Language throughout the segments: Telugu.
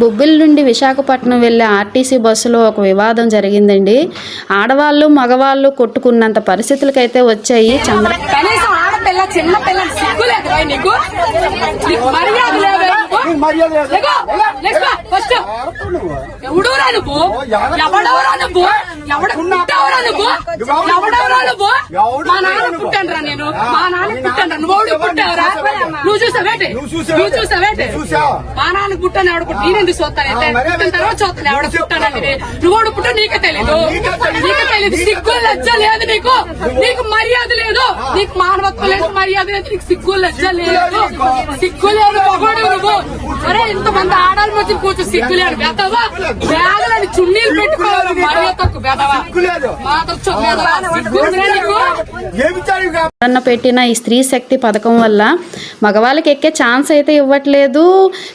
బొబ్బిలి నుండి విశాఖపట్నం వెళ్ళే ఆర్టీసీ బస్సులో ఒక వివాదం జరిగిందండి. ఆడవాళ్ళు మగవాళ్ళు కొట్టుకున్నంత పరిస్థితులకైతే వచ్చాయి. చంద్ర చిన్న పిల్ల నీకు? మర్యాద ఎవడురా నువ్వు? ఎవడెవరా నువ్వు? మా నాన్న పుట్టానురా నేను. మా నాన్న పుట్టాను నువ్వు పుట్టావురా? నువ్వు చూసావేంటి నువ్వు చూసావేంటి మా నాన్న పుట్టాను ఎవడ పుట్టి నేను ఎందుకు చూస్తానైతే పుట్టిన తర్వాత చూస్తాను. ఎవడ పుట్టానని నువ్వు పుట్టా నీకే తెలీదు. నీకే తెలీదు. సిగ్గు లజ్జ లేదు నీకు. నీకు మర్యాద లేదు. నీకు మానవత్వం లేదు మర్యాద లేదు నీకు సిగ్గు లజ్జ లేదు. సిగ్గు లేదు మగవాడు నువ్వు. అరే ఇంతమంది ఆడాలి మధ్య కూర్చో సిగ్గు లేదు. బెదవా బ్యాగులని చున్నీలు పెట్టుకోవాలి. మర్యాద తక్కువ అన్న పెట్టిన ఈ స్త్రీ శక్తి పథకం వల్ల మగవాళ్ళకి ఎక్కే ఛాన్స్ అయితే ఇవ్వట్లేదు.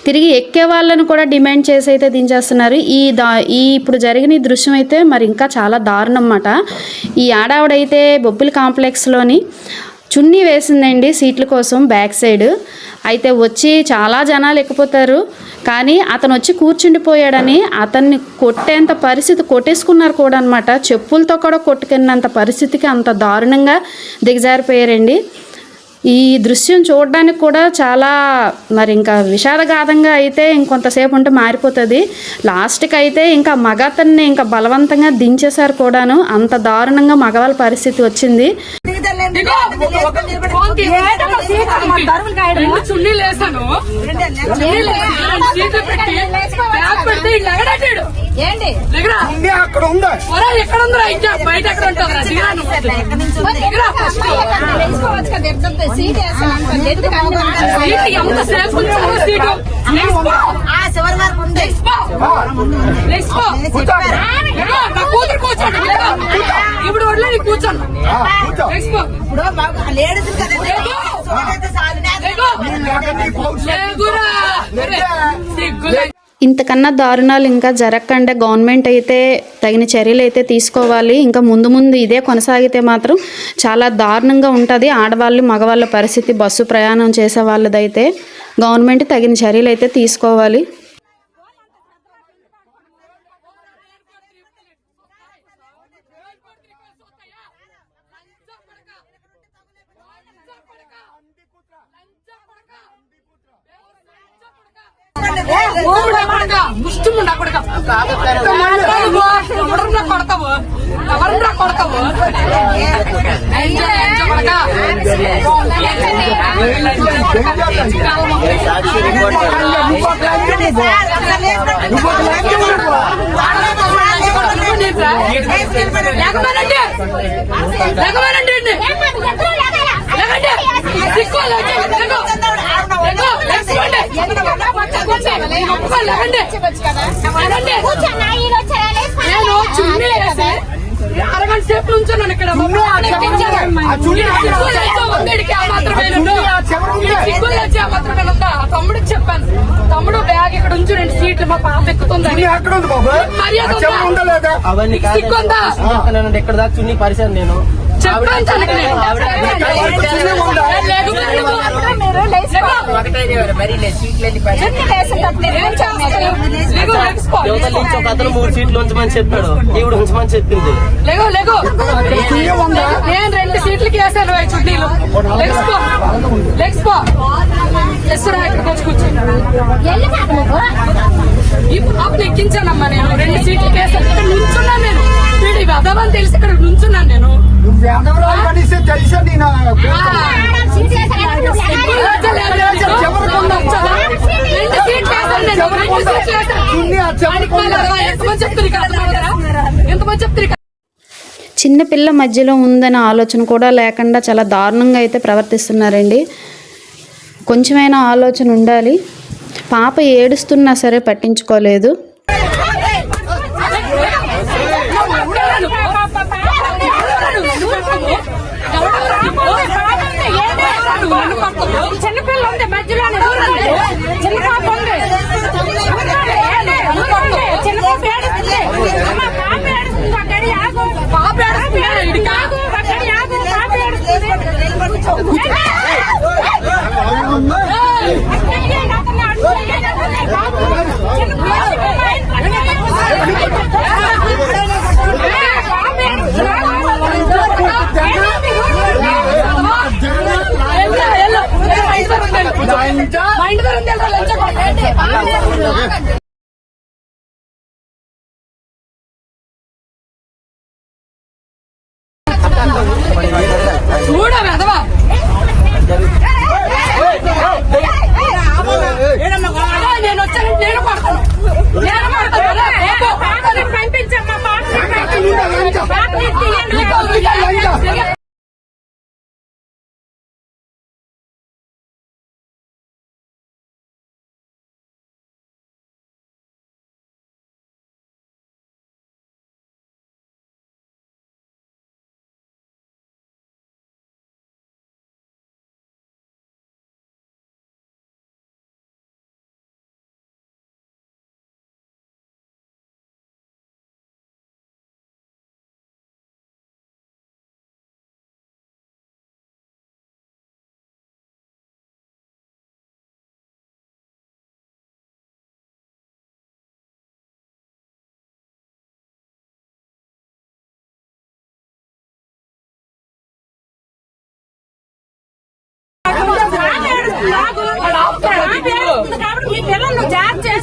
తిరిగి ఎక్కే వాళ్ళని కూడా డిమాండ్ చేసి అయితే దించేస్తున్నారు. ఈ దా ఈ ఇప్పుడు జరిగిన ఈ దృశ్యం అయితే మరి ఇంకా చాలా దారుణం అన్నమాట. ఈ ఆడావిడైతే బొబ్బిలి కాంప్లెక్స్లోని చున్నీ వేసిందండి సీట్ల కోసం బ్యాక్ సైడ్. అయితే వచ్చి చాలా జనాలు ఎక్కిపోతారు. కానీ అతను వచ్చి కూర్చుండిపోయాడని అతన్ని కొట్టేంత పరిస్థితి కొట్టేసుకున్నారు కూడా అనమాట చెప్పులతో కూడా కొట్టుకున్నంత పరిస్థితికి అంత దారుణంగా దిగజారిపోయారండి. ఈ దృశ్యం చూడడానికి కూడా చాలా మరి ఇంకా విషాదగాథంగా అయితే ఇంకొంతసేపు ఉంటే మారిపోతుంది. లాస్ట్కి అయితే ఇంకా మగతన్ని ఇంకా బలవంతంగా దించేశారు కూడాను. అంత దారుణంగా మగవాళ్ళ పరిస్థితి వచ్చింది. చున్నీలు వేసాను సీట్లు పెట్టి బ్యాగ్ పెడితే ఎగడట్టాడు ఏంటి? అక్కడ ఉందా. ఎక్కడ ఉందిరా? ఇంకా బయట ఎక్కడ ఉంటుందిరా సీట్ ఎంత సేపు సీటు. ఇంతకన్నా దారుణాలు ఇంకా జరగకుండా గవర్నమెంట్ అయితే తగిన చర్యలు అయితే తీసుకోవాలి. ఇంకా ముందు ముందు ఇదే కొనసాగితే మాత్రం చాలా దారుణంగా ఉంటుంది. ఆడవాళ్ళు మగవాళ్ళ పరిస్థితి బస్సు ప్రయాణం చేసే వాళ్ళదైతే గవర్నమెంట్ తగిన చర్యలు అయితే తీసుకోవాలి. ఊపిరి కొడక. ఎవరన్నా కొడతావు? ఎవరన్నా కొడతావు? లంజ కొడక. లేకమేనండి లేకమేనండి లేకండి సిక్కు లేకండి లేకో లేకపోండి లేకండి నేను చున్నీ వేసి అరగంట సేపు నుంచున్నాను ఇక్కడ తమ్ముడికి చెప్పాను తమ్ముడు ఉంచు రెండు సీట్లు మా పాప ఎక్కుతుందని. అవన్నీ ఎక్కడ దాకా చున్నీ నేను. నుంచి అతను మూడు సీట్లు ఉంచమని చెప్పాడు. ఈవిడ ఉంచమని చెప్పింది. లేగో లేగో. నేను రెండు వేసాను ఈ చుట్టీలు ఎస్రా ఇక్కడికి వచ్చి కూర్చో. ఈ పాపను ఎక్కించానమ్మా నేను. రెండు సీట్లకి వేసాను ఇక్కడ నుంచున్నాను నేను. వీడి వెదవని తెలిసి ఇక్కడ నుంచున్నాను నేను. రెండు సీట్లు వేసాను నేను. రెండు సీట్లు చిన్నపిల్ల మధ్యలో ఉందనే ఆలోచన కూడా లేకుండా చాలా దారుణంగా అయితే ప్రవర్తిస్తున్నారండి. కొంచెమైనా ఆలోచన ఉండాలి. పాప ఏడుస్తున్నా సరే పట్టించుకోలేదు. చిన్నపిల్ల ఉంది మధ్యలో మా ఇంటి దగ్గర ఉంది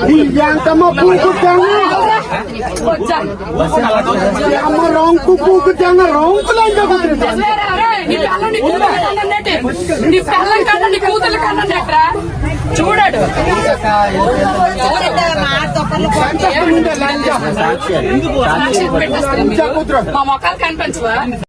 దివ్యాంకమ్మ పూకుతాము అమ్మ రొంకు పూకుతాము రొంకులు అంటే చూడడు మా మొక్కలు కనిపించవా?